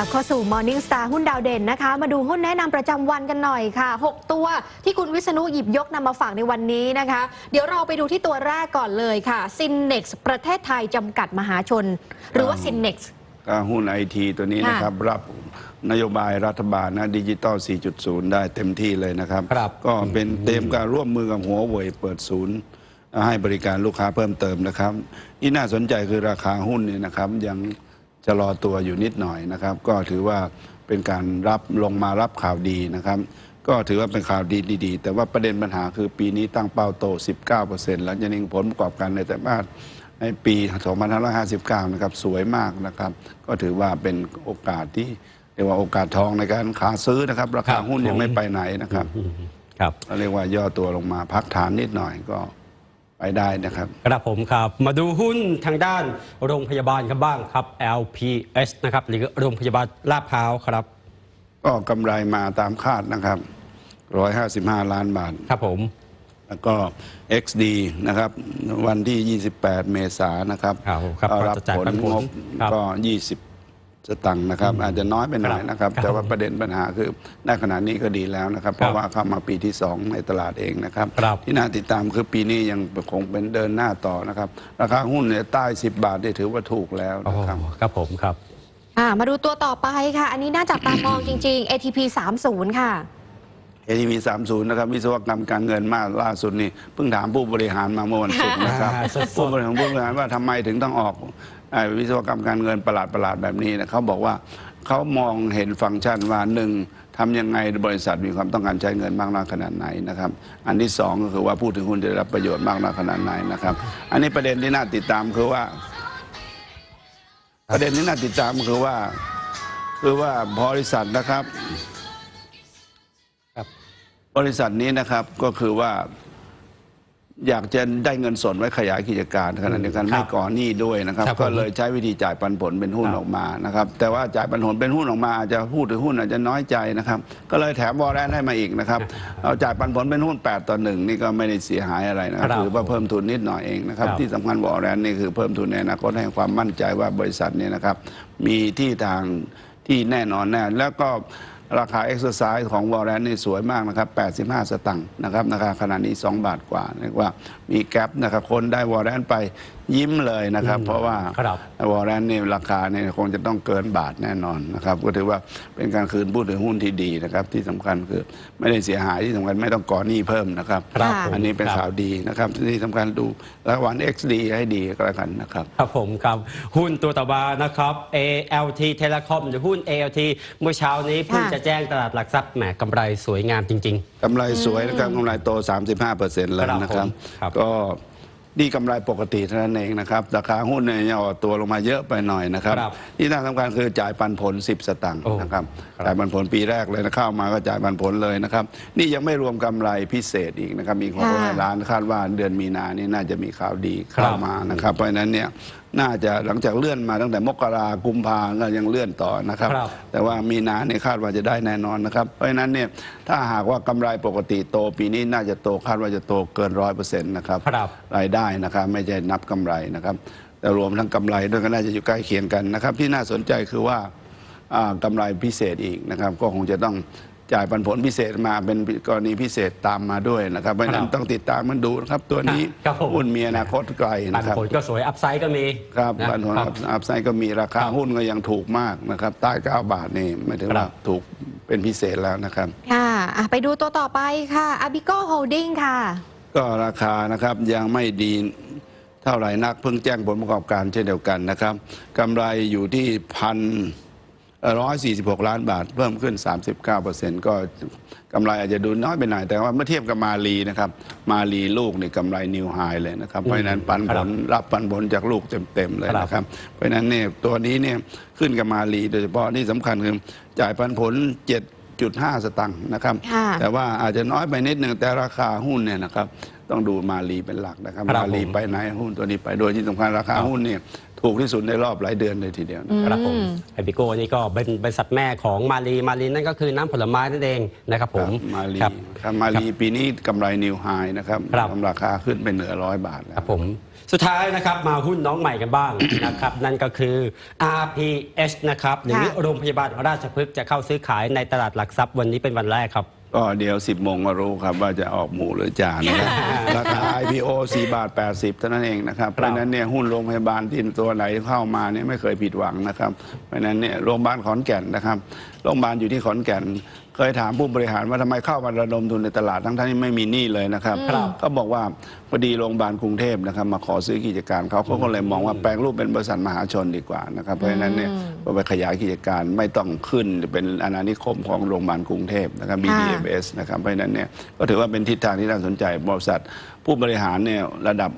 กลับเข้าสู่ Morning Star หุ้นดาวเด่นนะคะ มาดูหุ้นแนะนำประจำวันกันหน่อยค่ะ 6 ตัวที่คุณวิษณุหยิบยกนำมาฝากในวันนี้นะคะ เดี๋ยวเราไปดูที่ตัวแรกก่อนเลยค่ะ Synex ประเทศไทยจำกัดมหาชน หรือว่า Synex ก็หุ้นไอทีตัวนี้ค่ะนะครับ รับนโยบายรัฐบาลนะดิจิตอล 4.0 ได้เต็มที่เลยนะครับครับก็เป็นเต็มการร่วมมือกับหัวเว่ยเปิดศูนย์ให้บริการลูกค้าเพิ่มเติมนะครับที่น่าสนใจคือราคาหุ้นเนี่ยนะครับยัง จะรอตัวอยู่นิดหน่อยนะครับ ก็ถือว่าเป็นการรับลงมารับข่าวดีนะครับ ก็ถือว่าเป็นข่าวดีดีๆแต่ว่าประเด็นปัญหาคือปีนี้ตั้งเป้าโต 19%แล้วจะนิ่งผลประกอบการในแต่มาสในปี 2559 นะครับสวยมากนะครับ ก็ถือว่าเป็นโอกาสที่เรียกว่าโอกาสทองในการขาซื้อนะครับ ราครัคาบหุ้นยังผมไม่ไปไหนนะครับครับก็เรียกว่าย่อตัวลงมาพักฐานนิดหน่อยก็ ไปได้นะครับครับผมครับมาดูหุ้นทางด้านโรงพยาบาลกันบ้างครับ LPS นะครับหรือโรงพยาบาลลาดพร้าวครับ ก็กำไรมาตามคาดนะครับ 155 ล้านบาท ครับผม แล้วก็ XD นะครับ วันที่ 28 เมษายนนะครับ ครับครับก็ก็รับจะจ่ายผลปันผลงบครับก็ 20 สตังค์นะครับ อาจจะน้อยไปหน่อยครับนะครับครับ แต่ว่าประเด็นปัญหาคือในขณะนี้ก็ดีแล้วนะครับ เพราะว่าเข้ามาปีที่ 2 ในตลาดเองนะครับครับ ที่น่าติดตามคือปีนี้ยังคงเป็นเดินหน้าต่อนะครับ ราคาหุ้นเนี่ยใต้ 10 บาทเนี่ยถือว่าถูกแล้วโอ้นะครับครับผมครับอ่ามาดูตัวต่อไปค่ะ อันนี้น่าจับตามองจริง ๆ ATP 30 ค่ะ ATV 30 นะครับ วิศวกรรมการเงินมากล่าสุดนี่เพิ่งถามผู้บริหารมาเมื่อวันศุกร์นะครับอ่าสดๆผู้บริหารผู้บริหารว่าทำไมถึงต้องออกไอ้ วิศวกรรมการเงินประหลาดประหลาดๆแบบนี้นะเขาบอกว่าเขามองเห็นฟังก์ชันว่าหนึ่งทำยังไงบริษัทมีความต้องการใช้เงินมากน้อยขนาดไหนนะครับ อันที่สองก็คือว่าผู้ถือหุ้นจะได้รับประโยชน์มากน้อยขนาดไหนนะครับ อันนี้ประเด็นที่น่าติดตามคือว่า ประเด็นที่น่าติดตามคือว่า คือว่าบริษัทนะครับครับบริษัทนี้นะครับก็คือว่า อยากจะได้เงินสดไว้ขยายกิจการขณะเดียวกันครับไม่ก่อหนี้ด้วยนะครับ ครับผม ก็เลยใช้วิธีจ่ายปันผลเป็นหุ้นครับออกมานะครับ แต่ว่าจ่ายปันผลเป็นหุ้นออกมาอาจจะพูดถึงหุ้นอาจจะน้อยใจนะครับ ก็เลยแถมวอร์เรนให้มาอีกนะครับเอาจ่ายปันผลเป็นหุ้น 8 ต่อหนึ่งนี่ก็ไม่ได้เสียหายอะไรนะครับครับถือว่าเพิ่มทุนนิดหน่อยเองนะครับ ครับ ที่สำคัญวอร์เรนนี่คือเพิ่มทุนในอนาคตให้ความมั่นใจว่าบริษัทนี้นะครับ มีที่ทางที่แน่นอนแน่แล้วก็ ราคาเอ็กซ์ไซส์ของวอลเลนนี่สวยมากนะครับ 85 สตังค์นะครับราคาขณะนี้ 2 บาทกว่าเรียกว่า มีแกลบนะครับคนได้วอลเลนไปยิ้มเลยนะครับ เพราะว่าครับวอลเลนนี่ราคาเนี่ยคงจะต้องเกินบาทแน่นอนนะครับ ก็ถือว่าเป็นการคืนผู้ถือหุ้นที่ดีนะครับ ที่สำคัญคือไม่ได้เสียหายที่สำคัญไม่ต้องก่อหนี้เพิ่มนะครับครับค่ะผมอันนี้เป็นครับข่าวดีนะครับที่สำคัญดูรางวัล XD ให้ดีก็แล้วกันนะครับ ครับผมครับ หุ้นตัวต่อมานะครับ ALT Telecom หรือหุ้น ALT เมื่อเช้านี้เพิ่งค่ะจะแจ้งตลาดหลักทรัพย์แหมกำไรสวยงามจริงกำไรสวยนะครับกำไรโต 35%เลยนะครับครับผมครับ ก็นี่กำไรปกติเท่านั้นเองนะครับ ราคาหุ้นเนี่ยยังอ่อนตัวลงมาเยอะไปหน่อยนะครับ ครับที่น่าสำคัญคือจ่ายปันผล 10 สตังค์โอ้นะครับ ครับ จ่ายปันผลปีแรกเลยนะเข้ามาก็จ่ายปันผลเลยนะครับ นี่ยังไม่รวมกำไรพิเศษอีกนะครับมีหกร้อยค่ะล้านคาดว่าเดือนมีนานี่น่าจะมีข่าวดีครัเข้าบมานะครับ เพราะฉะนั้นเนี่ยน่าจะหลังจากเลื่อนมาตั้งแต่มกรากุมภาก็ยังเลื่อนต่อนะครับ ครับ แต่ว่ามีนาเนี่ยคาดว่าจะได้แน่นอนนะครับ เพราะฉะนั้นเนี่ยถ้าหากว่ากำไรปกติโตปีนี้น่าจะโตคาดว่าจะโตเกินร้อยเปอร์เซ็นต์นะครับ ครับ รายได้นะครับไม่ใช่นับกำไรนะครับ แต่รวมทั้งกำไรด้วยก็น่าจะอยู่ใกล้เคียงกันนะครับ ที่น่าสนใจคือว่าอ่ากำไรพิเศษอีกนะครับ ก็คงจะต้อง จ่ายปันผลพิเศษมาเป็นกรณีพิเศษตามมาด้วยนะครับเพราะฉะนั้นครับต้องติดตามมันดูนะครับ ตัวนี้ครับผม หุ้นมีอนาคตไกลๆปันนะครับผลก็สวยอัพไซด์ก็มีครับนะปันผลครับ อัพไซด์ก็มีราคาครับหุ้นก็ยังถูกมากนะครับใต้ 9 บาทนี่ไม่ถึงครัว่าบ ถูกเป็นพิเศษแล้วนะครับ ค่ะอะ ไปดูตัวต่อไปค่ะ Abico Holding ค่ะ ก็ราคานะครับยังไม่ดีเท่าไหร่นักเพิ่งแจ้งผลประกอบการเช่นเดียวกันนะครับกำไรอยู่ที่พัน ร้อยสี่สิบหกล้านบาท เพิ่มขึ้น 39%ก็กำไรอาจจะดูน้อยไปหน่อย แต่ว่าเมื่อเทียบกับมาลีนะครับมาลีลูกนี่กำไรนิวไฮเลยนะครับ เพราะฉะนั้นปันผลรับปันผลจากลูกเต็ม ๆ เลยนะครับ เพราะฉะนั้นเนี่ยตัวนี้เนี่ยขึ้นกับมาลีโดยเฉพาะที่สำคัญคือจ่ายปันผล 7.5 สตังค์นะครับค่ะแต่ว่าอาจจะน้อยไปนิดหนึ่งแต่ราคาหุ้นเนี่ยนะครับต้องดูมาลีเป็นหลักนะครับครับมาลีผมไปไหนหุ้นตัวนี้ไปโดยที่สำคัญราคาครับหุ้นเนี่ย ถูกที่สุดในรอบหลายเดือนเลยทีเดียวนะครับ ครับผมไอปิโก้นี่ก็เป็นบริษัทแม่ของมารีมารีนั่นก็คือน้ำผลไม้นั่นเองนะครับผมครับมาลีครับ ครับมาลีปีนี้กำไรนิวไฮนะครับครับ ทำราคาขึ้นไปเหนือร้อยบาทแล้ควรับผมสุดท้ายนะครับมาหุ้นน้องใหม่กันบ้าง นะครับ นั่นก็คือ RPS นะครับ หรือค่ะ โรงพยาบาลราชพฤกษ์จะเข้าซื้อขายในตลาดหลักทรัพย์วันนี้เป็นวันแรกครับ ก็เดี๋ยว 10 โมงมารู้ครับว่าจะออกหมูหรือจ่านะครับ ราคา IPO 4 บาท 80 เท่านั้นเองนะครับ เพราะฉะนั้นเนี่ยหุ้นโรงพยาบาลที่ตัวไหนเข้ามาเนี่ยไม่เคยผิดหวังนะครับ เพราะฉะนั้นเนี่ยโรงพยาบาลขอนแก่นนะครับ โรงพยาบาลอยู่ที่ขอนแก่น เคยถามผู้บริหารว่าทำไมเข้ามาระดมทุนในตลาดทั้งๆที่ไม่มีหนี้เลยนะครับครับก็บอกว่าพอดีโรงพยาบาลกรุงเทพนะครับมาขอซื้อกิจการเขาเขาก็เลยมองว่าแปลงรูปเป็นบริษัทมหาชนดีกว่านะครับเพราะฉะนั้นเนี่ยก็ไปขยายกิจการไม่ต้องขึ้นเป็นอาณานิคมของโรงพยาบาลกรุงเทพนะครับ BDMS นะครับเพราะฉะนั้นเนี่ยก็ถือว่าเป็นทิศทางที่น่าสนใจบริษัทผู้บริหารเนี่ยระดับ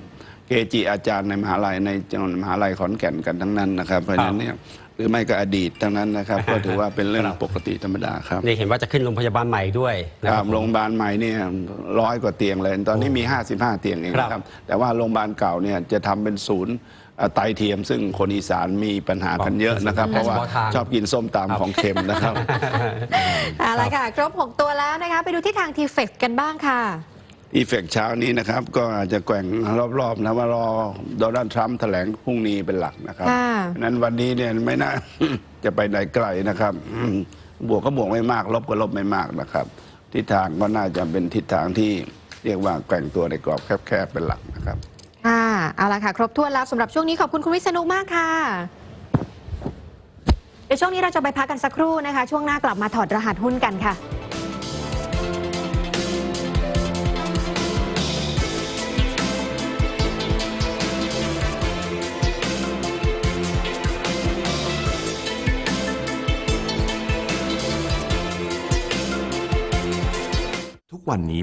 เกจิอาจารย์ในมหาลัยในจังหวัดมหาลัยขอนแก่นกันทั้งนั้นนะครับ เพราะฉะนั้นเนี่ยหรือไม่ก็อดีตทั้งนั้นนะครับ ก็ถือว่าเป็นเรื่องปกติธรรมดาครับนี่เห็นว่าจะขึ้นโรงพยาบาลใหม่ด้วยนะคครัรับบโรงพยาบาลใหม่เนี่ยร้อยกว่าเตียงเลย ตอนนี้มี 55 เตียงเองครับนะครับ แต่ว่าโรงพยาบาลเก่าเนี่ยจะทำเป็นศูนย์เอ่อไตเทียมซึ่งคนอีสานมีปัญหากันเยอะนะครับ เพราะว่าเฉพาะทางชอบกินส้มตำของเค็มนะครับเอาละค่ะ ครบ 6 ตัวแล้วนะคะ ไปดูที่ทางทีเฟกกันบ้างค่ะ อีเฟกเช้านี้นะครับก็อาจจะแกว่งรอบๆนะว่ารอโดนัลด์ทรัมป์แถลงพรุ่งนี้เป็นหลักนะครับค่ะเพราะฉะนั้นวันนี้เนี่ยไม่น่าจะไปไหนไกลนะครับอืมบวกก็บวกไม่มาก ลบก็ลบไม่มากนะครับ ทิศทางก็น่าจะเป็นทิศทางที่เรียกว่าแกว่งตัวในกรอบแคบๆเป็นหลักนะครับค่ะเอาละค่ะครบถ้วนแล้วสำหรับช่วงนี้ขอบคุณคุณวิษณุมากค่ะเดี๋ยวช่วงนี้เราจะไปพักกันสักครู่นะคะ ช่วงหน้ากลับมาถอดรหัสหุ้นกันค่ะ ทุกวันนี้